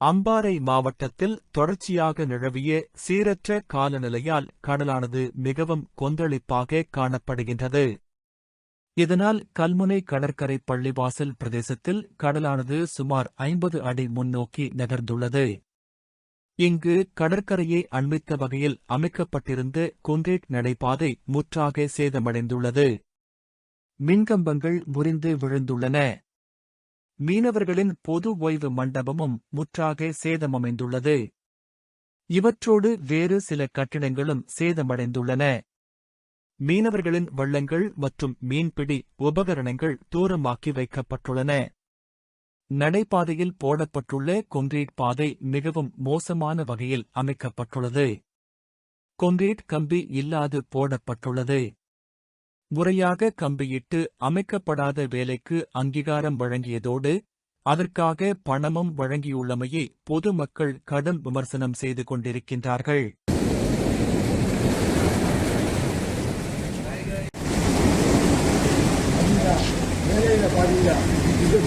அம்பாறை மாவட்டத்தில் தொடர்ச்சியாக நிலவிய சீரற்ற காலநிலையால் கடலானது மிகவும் கொந்தளிப்பாக காணப்படுகின்றது. இதனால் கல்முனை கடற்கரை பள்ளிவாசல் பிரதேசத்தில் கடலானது சுமார் ஐம்பது அடி முன்னோக்கி நகர்ந்துள்ளது. இங்கு கடற்கரையை அண்மித்த வகையில் அமைக்கப்பட்டிருந்த குன்றேட் நடைபாதை முற்றாக சேதமடைந்துள்ளது. மின்கம்பங்கள் முறிந்து விழுந்துள்ளன. மீனவர்களின் பொது ஓய்வு மண்டபமும் முற்றாக சேதமடைந்துள்ளது. இவற்றோடு வேறு சில கட்டிடங்களும் சேதமடைந்துள்ளன. மீனவர்களின் வள்ளங்கள் மற்றும் மீன்பிடி உபகரணங்கள் தூரமாக்கி வைக்கப்பட்டுள்ளன. நடைபாதையில் போடப்பட்டுள்ள கொங்கிரீட் பாதை மிகவும் மோசமான வகையில் அமைக்கப்பட்டுள்ளது. கொங்கிரீட் கம்பி இல்லாது போடப்பட்டுள்ளது. முறையாக கம்பியிட்டு அமைக்கப்படாத வேலைக்கு அங்கீகாரம் வழங்கியதோடு அதற்காக பணமும் வழங்கியுள்ளமையை பொதுமக்கள் கடும் விமர்சனம் செய்து கொண்டிருக்கின்றார்கள். பாத்தீங்களா? இது